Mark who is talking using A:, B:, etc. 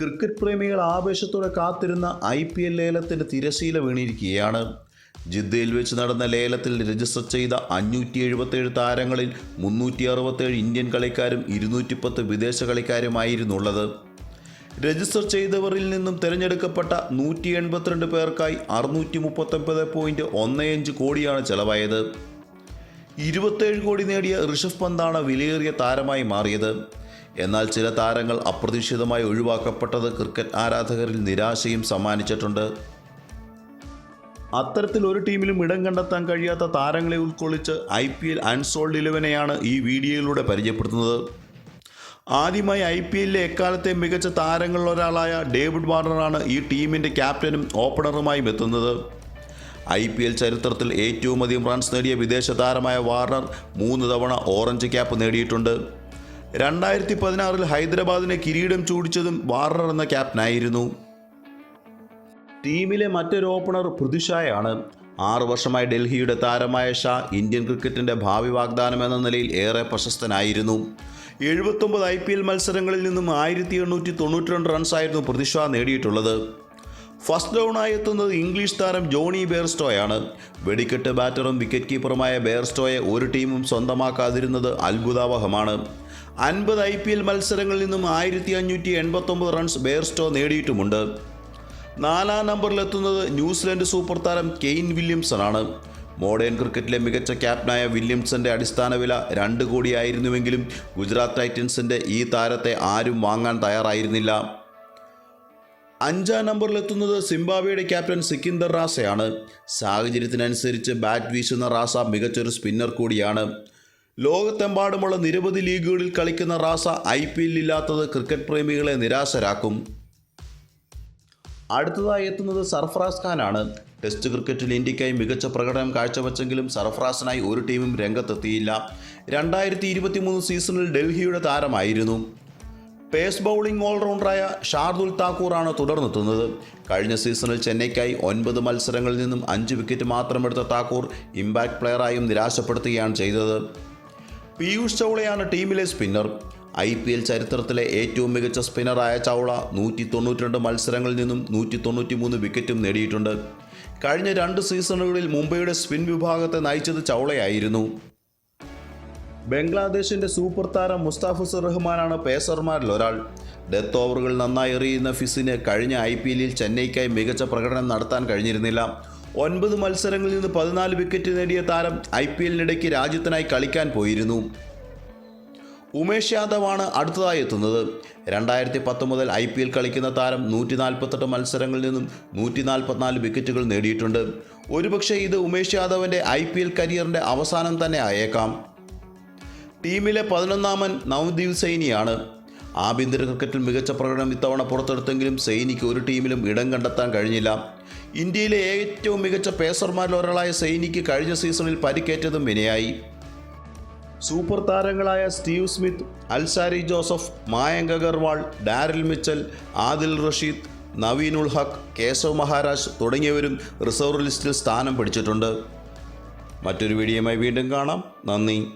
A: Cricket പ്രേമികൾ ആവേശത്തോടെ കാത്തിരുന്ന ഐ പി എൽ ലേലത്തിന്റെ തിരശീല വീണിരിക്കുകയാണ്. ജിദ്ദയിൽ വെച്ച് നടന്ന ലേലത്തിൽ രജിസ്റ്റർ ചെയ്ത അഞ്ഞൂറ്റി എഴുപത്തേഴ് താരങ്ങളിൽ മുന്നൂറ്റി അറുപത്തേഴ് ഇന്ത്യൻ കളിക്കാരും ഇരുന്നൂറ്റി പത്ത് വിദേശ കളിക്കാരുമായിരുന്നുള്ളത്. രജിസ്റ്റർ ചെയ്തവരിൽ നിന്നും തിരഞ്ഞെടുക്കപ്പെട്ട നൂറ്റി എൺപത്തിരണ്ട് പേർക്കായി അറുന്നൂറ്റി മുപ്പത്തൊമ്പത് പോയിന്റ് ഒന്ന് അഞ്ച് കോടിയാണ് ചെലവായത്. ഇരുപത്തേഴ് കോടി നേടിയ ഋഷഭ് പന്താണ് വിലയേറിയ താരമായി മാറിയത്. എന്നാൽ ചില താരങ്ങൾ അപ്രതീക്ഷിതമായി ഒഴിവാക്കപ്പെട്ടത് ക്രിക്കറ്റ് ആരാധകരിൽ നിരാശയും സമ്മാനിച്ചിട്ടുണ്ട്. അത്തരത്തിൽ ഒരു ടീമിലും ഇടം കണ്ടെത്താൻ കഴിയാത്ത താരങ്ങളെ ഉൾക്കൊള്ളിച്ച് ഐ പി എൽ അൺസോൾഡ് ഇലവനെയാണ് ഈ വീഡിയോയിലൂടെ പരിചയപ്പെടുത്തുന്നത്. ആദ്യമായി ഐ പി എല്ലിലെ എക്കാലത്തെ മികച്ച താരങ്ങളിൽ ഒരാളായ ഡേവിഡ് വാർണറാണ് ഈ ടീമിന്റെ ക്യാപ്റ്റനും ഓപ്പണറുമായും എത്തുന്നത്. ഐ പി എൽ ചരിത്രത്തിൽ ഏറ്റവും അധികം റൺസ് നേടിയ വിദേശ താരമായ വാർണർ മൂന്ന് തവണ ഓറഞ്ച് ക്യാപ്പ് നേടിയിട്ടുണ്ട്. രണ്ടായിരത്തി പതിനാറിൽ ഹൈദരാബാദിനെ കിരീടം ചൂടിച്ചതും വാർണർ എന്ന ക്യാപ്റ്റനായിരുന്നു. ടീമിലെ മറ്റൊരു ഓപ്പണർ പൃഥ്വിഷായാണ് ആറു വർഷമായി ഡൽഹിയുടെ താരമായ ഷാ ഇന്ത്യൻ ക്രിക്കറ്റിന്റെ ഭാവി വാഗ്ദാനം എന്ന നിലയിൽ ഏറെ പ്രശസ്തനായിരുന്നു. എഴുപത്തൊമ്പത് ഐ പി എൽ മത്സരങ്ങളിൽ നിന്നും ആയിരത്തി എണ്ണൂറ്റി തൊണ്ണൂറ്റി രണ്ട് റൺസായിരുന്നു പ്രതിഷ നേടിയിട്ടുള്ളത്. ഫസ്റ്റ് ഡൗണായി എത്തുന്നത് ഇംഗ്ലീഷ് താരം ജോണി ബെയർസ്റ്റോയാണ്. വെടിക്കെട്ട് ബാറ്ററും വിക്കറ്റ് കീപ്പറുമായ ബെയർസ്റ്റോയെ ഒരു ടീമും സ്വന്തമാക്കാതിരുന്നത് അത്ഭുതാവഹമാണ്. അൻപത് ഐ പി എൽ മത്സരങ്ങളിൽ നിന്നും ആയിരത്തി അഞ്ഞൂറ്റി എൺപത്തൊമ്പത് റൺസ് ബെയർസ്റ്റോ നേടിയിട്ടുമുണ്ട്. നാലാം നമ്പറിലെത്തുന്നത് ന്യൂസിലൻഡ് സൂപ്പർ താരം കെയ്ൻ വില്യംസൺ ആണ് മോഡേൺ ക്രിക്കറ്റിലെ മികച്ച ക്യാപ്റ്റനായ വില്യംസന്റെ അടിസ്ഥാന വില രണ്ട് കോടിയായിരുന്നുവെങ്കിലും ഗുജറാത്ത് ടൈറ്റൻസിന്റെ ഈ താരത്തെ ആരും വാങ്ങാൻ തയ്യാറായിരുന്നില്ല. അഞ്ചാം നമ്പറിലെത്തുന്നത് സിംബാബ്വേയുടെ ക്യാപ്റ്റൻ സിക്കിന്ദർ റാസയാണ്. സാഹചര്യത്തിനനുസരിച്ച് ബാറ്റ് വീശുന്ന റാസ മികച്ചൊരു സ്പിന്നർ കൂടിയാണ്. ലോകത്തെമ്പാടുമുള്ള നിരവധി ലീഗുകളിൽ കളിക്കുന്ന റാസ ഐ പി എല്ലില്ലാത്തത് ക്രിക്കറ്റ് പ്രേമികളെ നിരാശരാക്കും. അടുത്തതായി എത്തുന്നത് സർഫറാസ് ഖാനാണ്. ടെസ്റ്റ് ക്രിക്കറ്റിൽ ഇന്ത്യക്കായി മികച്ച പ്രകടനം കാഴ്ചവെച്ചെങ്കിലും സർഫറാസിനായി ഒരു ടീമും രംഗത്തെത്തിയില്ല. രണ്ടായിരത്തി സീസണിൽ ഡൽഹിയുടെ താരമായിരുന്നു. പേസ് ബൗളിംഗ് ഓൾറൗണ്ടറായ ഷാർദുൽ താക്കൂറാണ് തുടർന്നെത്തുന്നത്. കഴിഞ്ഞ സീസണിൽ ചെന്നൈക്കായി ഒൻപത് മത്സരങ്ങളിൽ നിന്നും അഞ്ച് വിക്കറ്റ് മാത്രമെടുത്ത താക്കൂർ ഇമ്പാക്ട് പ്ലെയറായും നിരാശപ്പെടുത്തുകയാണ് ചെയ്തത്. പീയൂഷ് ചൗളയാണ് ടീമിലെ സ്പിന്നർ. ഐ പി എൽ ചരിത്രത്തിലെ ഏറ്റവും മികച്ച സ്പിന്നറായ ചൗള നൂറ്റി തൊണ്ണൂറ്റിരണ്ട് മത്സരങ്ങളിൽ നിന്നും നൂറ്റി തൊണ്ണൂറ്റി മൂന്ന് വിക്കറ്റും നേടിയിട്ടുണ്ട്. കഴിഞ്ഞ രണ്ട് സീസണുകളിൽ മുംബൈയുടെ സ്പിൻ വിഭാഗത്തെ നയിച്ചത് ചൗളയായിരുന്നു. ബംഗ്ലാദേശിന്റെ സൂപ്പർ താരം മുസ്താഫിസുർ റഹ്മാനാണ് പേസർമാരിൽ ഒരാൾ. ഡെത്ത് ഓവറുകൾ നന്നായി എറിയുന്ന ഫിസിന് കഴിഞ്ഞ ഐ പി എല്ലിൽ ചെന്നൈക്കായി മികച്ച പ്രകടനം നടത്താൻ കഴിഞ്ഞിരുന്നില്ല. ഒൻപത് മത്സരങ്ങളിൽ നിന്ന് പതിനാല് വിക്കറ്റ് നേടിയ താരം ഐ പി എല്ലിനിടയ്ക്ക് രാജ്യത്തിനായി കളിക്കാൻ പോയിരുന്നു. ഉമേഷ് യാദവാണ് അടുത്തതായി എത്തുന്നത്. രണ്ടായിരത്തി പത്ത് മുതൽ ഐ പി എൽ കളിക്കുന്ന താരം നൂറ്റി നാൽപ്പത്തെട്ട് മത്സരങ്ങളിൽ നിന്നും നൂറ്റി നാൽപ്പത്തിനാല് വിക്കറ്റുകൾ നേടിയിട്ടുണ്ട്. ഒരുപക്ഷെ ഇത് ഉമേഷ് യാദവിന്റെ ഐ പി എൽ കരിയറിന്റെ അവസാനം തന്നെ ആയേക്കാം. ടീമിലെ പതിനൊന്നാമൻ നവദീപ് സൈനിയാണ്. ആഭ്യന്തര ക്രിക്കറ്റിൽ മികച്ച പ്രകടനം ഇത്തവണ പുറത്തെടുത്തെങ്കിലും സൈനിക്ക് ഒരു ടീമിലും ഇടം കണ്ടെത്താൻ കഴിഞ്ഞില്ല. ഇന്ത്യയിലെ ഏറ്റവും മികച്ച പേസർമാരിൽ ഒരാളായ സൈനിക്ക് കഴിഞ്ഞ സീസണിൽ പരിക്കേറ്റതും വിനയായി സൂപ്പർ താരങ്ങളായ Steve Smith Alzarri Joseph Mayank Agarwal Daryl Mitchell Adil Rashid Naveen ul Haq Keshav Maharaj തുടങ്ങിയവരും റിസർവ് ലിസ്റ്റിൽ സ്ഥാനം പിടിച്ചിട്ടുണ്ട്. മറ്റൊരു വീഡിയോയുമായി വീണ്ടും കാണാം. നന്ദി.